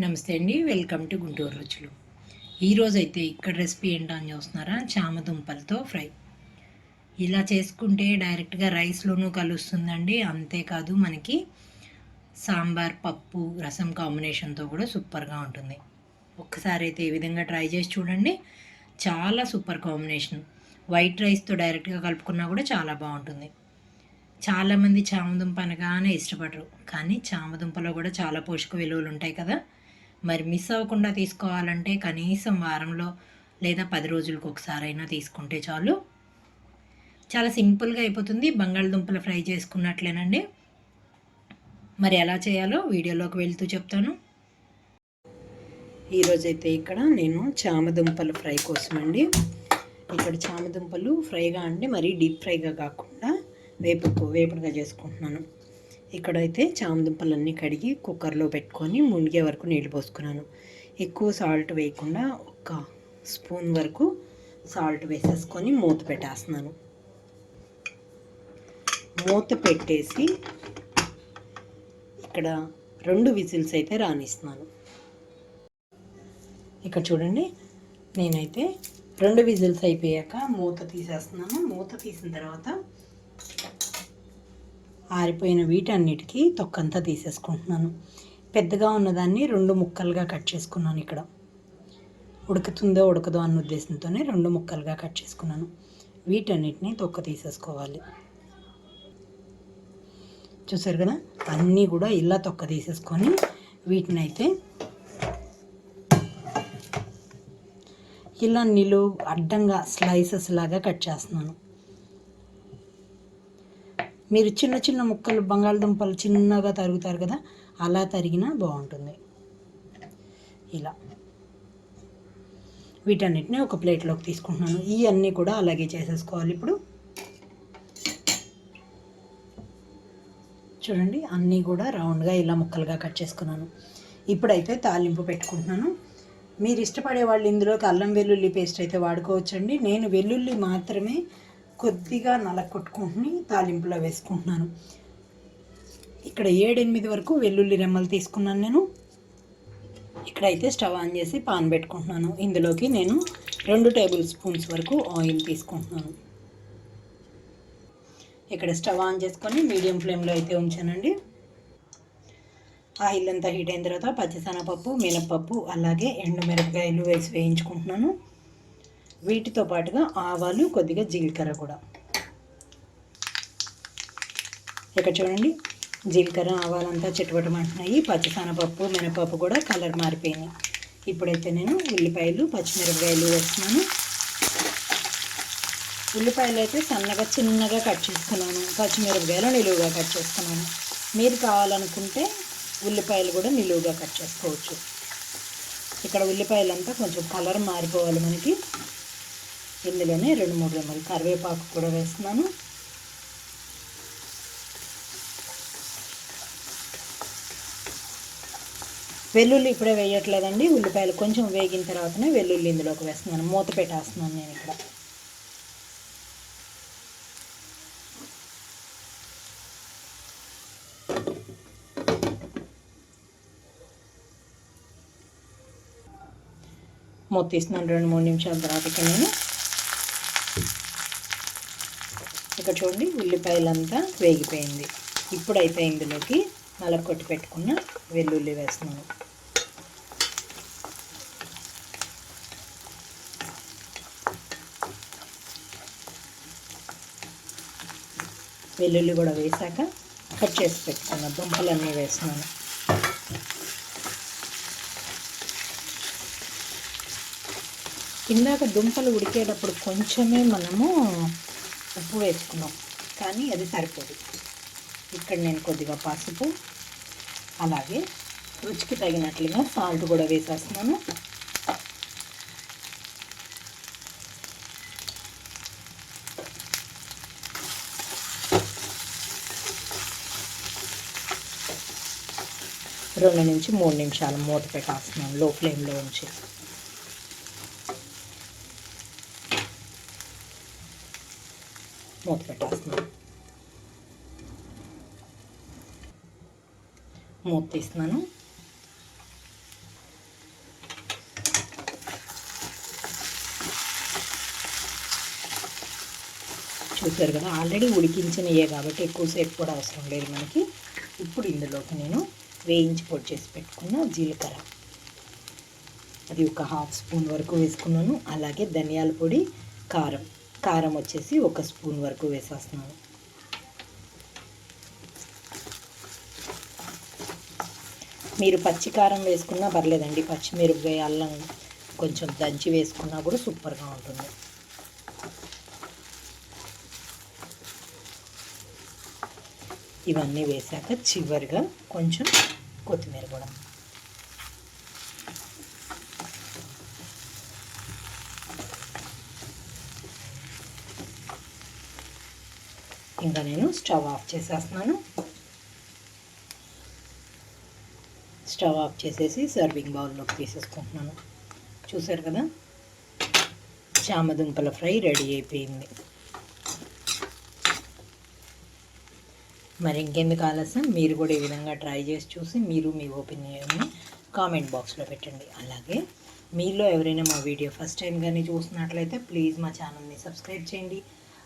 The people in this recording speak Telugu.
నమస్తే అండి వెల్కమ్ టు గుంటూరు రుచులు. ఈరోజు అయితే ఇక్కడ రెసిపీ ఏంటో అని చూస్తున్నారా? చామదుంపలతో ఫ్రై. ఇలా చేసుకుంటే డైరెక్ట్గా రైస్లోనూ కలుస్తుందండి. అంతేకాదు మనకి సాంబార్ పప్పు రసం కాంబినేషన్తో కూడా సూపర్గా ఉంటుంది. ఒక్కసారి అయితే ఈ విధంగా ట్రై చేసి చూడండి. చాలా సూపర్ కాంబినేషన్. వైట్ రైస్తో డైరెక్ట్గా కలుపుకున్నా కూడా చాలా బాగుంటుంది. చాలామంది చామదుంప అనగానే ఇష్టపడరు. కానీ చామదుంపలో కూడా చాలా పోషక విలువలు ఉంటాయి కదా. మరి మిస్ అవ్వకుండా తీసుకోవాలంటే కనీసం వారంలో లేదా పది రోజులకు ఒకసారైనా తీసుకుంటే చాలు. చాలా సింపుల్గా అయిపోతుంది. బంగాళదుంపలు ఫ్రై చేసుకున్నట్లేనండి. మరి ఎలా చేయాలో వీడియోలోకి వెళ్తూ చెప్తాను. ఈరోజైతే ఇక్కడ నేను చామదుంపలు ఫ్రై కోసం అండి ఇక్కడ చామదుంపలు ఫ్రైగా అండి. మరీ డీప్ ఫ్రైగా కాకుండా వేపుకు వేపుడుగా చేసుకుంటున్నాను. ఇక్కడైతే చామదుంపలన్నీ కడిగి కుక్కర్లో పెట్టుకొని మునిగే వరకు నీళ్ళు పోసుకున్నాను. ఎక్కువ సాల్ట్ వేయకుండా ఒక స్పూన్ వరకు సాల్ట్ వేసేసుకొని మూత పెట్టేస్తున్నాను. మూత పెట్టేసి ఇక్కడ రెండు విజిల్స్ అయితే రానిస్తున్నాను. ఇక్కడ చూడండి నేనైతే రెండు విజిల్స్ అయిపోయాక మూత తీసేస్తున్నాను. మూత తీసిన తర్వాత ఆరిపోయిన వీటన్నిటికీ తొక్కంతా తీసేసుకుంటున్నాను. పెద్దగా ఉన్నదాన్ని రెండు ముక్కలుగా కట్ చేసుకున్నాను ఇక్కడ. ఉడుకుతుందో ఉడకదో అన్న ఉద్దేశంతోనే రెండు ముక్కలుగా కట్ చేసుకున్నాను. వీటన్నిటిని తొక్క తీసేసుకోవాలి. చూసారు కదా? అన్నీ కూడా ఇలా తొక్క తీసేసుకొని వీటిని అయితే ఇలా నిలువు అడ్డంగా స్లైసెస్ లాగా కట్ చేస్తున్నాను. మీరు చిన్న చిన్న ముక్కలు బంగాళదుంపలు చిన్నగా తరుగుతారు కదా అలా తరిగినా బాగుంటుంది. ఇలా. వీటన్నిటిని ఒక ప్లేట్లోకి తీసుకుంటున్నాను. ఇవన్నీ కూడా అలాగే చేసేసుకోవాలి ఇప్పుడు. చూడండి అన్నీ కూడా రౌండ్గా ఇలా ముక్కలుగా కట్ చేసుకున్నాను. ఇప్పుడైతే తాలింపు పెట్టుకుంటున్నాను. మీరు ఇష్టపడే వాళ్ళు ఇందులోకి అల్లం వెల్లుల్లి పేస్ట్ అయితే వాడుకోవచ్చండి. నేను వెల్లుల్లి మాత్రమే కొద్దిగా నలకొట్టుకుంటుని తాలింపులో వేసుకుంటున్నాను. ఇక్కడ ఏడెనిమిది వరకు వెల్లుల్లి రెమ్మలు తీసుకున్నాను నేను. ఇక్కడైతే స్టవ్ ఆన్ చేసి పాన్ పెట్టుకుంటున్నాను. ఇందులోకి నేను రెండు టేబుల్ స్పూన్స్ వరకు ఆయిల్ తీసుకుంటున్నాను. ఇక్కడ స్టవ్ ఆన్ చేసుకొని మీడియం ఫ్లేమ్లో అయితే ఉంచానండి. ఆయిల్ అంతా హీట్ అయిన తర్వాత పచ్చిశనగపప్పు మినపప్పు అలాగే ఎండు మిరపకాయలు వేసి వేయించుకుంటున్నాను. వీటితో పాటుగా ఆవాలు కొద్దిగా జీలకర్ర కూడా. ఇక్కడ చూడండి జీలకర్ర ఆవాలంతా చిట్టుబట్టమంటున్నాయి పచ్చిశనగపప్పు మినపప్పు కూడా కలర్ మారిపోయినాయి. ఇప్పుడైతే నేను ఉల్లిపాయలు పచ్చిమిరపకాయలు వేస్తున్నాను. ఉల్లిపాయలు అయితే సన్నగా చిన్నగా కట్ చేసుకున్నాను. పచ్చిమిరపకాయలు నిలువుగా కట్ చేసుకున్నాను. మీరు కావాలనుకుంటే ఉల్లిపాయలు కూడా నిలువుగా కట్ చేసుకోవచ్చు. ఇక్కడ ఉల్లిపాయలంతా కొంచెం కలర్ మారిపోవాలి మనకి. ఇందులోనే రెండు మూడు రెమ్మలు కరివేపాకు కూడా వేస్తున్నాను. వెల్లుల్లి ఇప్పుడే వేయట్లేదండి. ఉల్లిపాయలు కొంచెం వేగిన తర్వాతనే వెల్లుల్లి ఇందులోకి వేస్తున్నాను. మూత పెట్టేస్తున్నాను నేను ఇక్కడ. మూత తీస్తున్నాను రెండు మూడు నిమిషాల తర్వాత నేను. ఇక్కడ చూడండి ఉల్లిపాయలంతా వేగిపోయింది. ఇప్పుడైతే ఇందులోకి నలకొట్టి పెట్టుకున్న వెల్లుల్లి వేస్తున్నాను. వెల్లుల్లి కూడా వేసాక కట్ చేసి పెట్టుకున్న దుంపలన్నీ వేస్తున్నాను. ఇందాక దుంపలు ఉడికేటప్పుడు కొంచెమే మనము ఉప్పు వేసుకున్నాం కానీ అది సరిపోదు. ఇక్కడ నేను కొద్దిగా పసుపు అలాగే రుచికి తగినట్లుగా సాల్ట్ కూడా వేసేస్తున్నాను. రెండు నుంచి మూడు నిమిషాలు మూత పెట్టేస్తున్నాను లో ఫ్లేమ్లో ఉంచి. మూత పెట్టేస్తున్నాను మూత తీస్తున్నాను చూసారు కదా ఆల్రెడీ ఉడికించినయే కాబట్టి ఎక్కువసేపు కూడా అవసరం లేదు మనకి. ఇప్పుడు ఇందులోకి నేను వేయించి పొడి చేసి పెట్టుకున్న జీలకర్ర. అది ఒక హాఫ్ స్పూన్ వరకు వేసుకున్నాను. అలాగే ధనియాల పొడి కారం. కారం వచ్చేసి ఒక స్పూన్ వరకు వేసేస్తున్నాను. మీరు పచ్చి కారం వేసుకున్నా పర్లేదండి. పచ్చిమిరపకాయ అల్లం కొంచెం దంచి వేసుకున్నా కూడా సూపర్గా ఉంటుంది. ఇవన్నీ వేసాక చివరిగా కొంచెం కొత్తిమీర కూడా ఇంకా నేను స్టవ్ ఆఫ్ చేసేస్తున్నాను. స్టవ్ ఆఫ్ చేసేసి సర్వింగ్ బౌల్లోకి తీసేసుకుంటున్నాను. చూసారు కదా? చామదుంపల ఫ్రై రెడీ అయిపోయింది. మరి ఇంకెందుకు ఆలస్యం? మీరు కూడా ఈ విధంగా ట్రై చేసి చూసి మీరు మీ ఒపీనియన్ని కామెంట్ బాక్స్లో పెట్టండి. అలాగే మీలో ఎవరైనా మా వీడియో ఫస్ట్ టైం కానీ చూసినట్లయితే ప్లీజ్ మా ఛానల్ని సబ్స్క్రైబ్ చేయండి.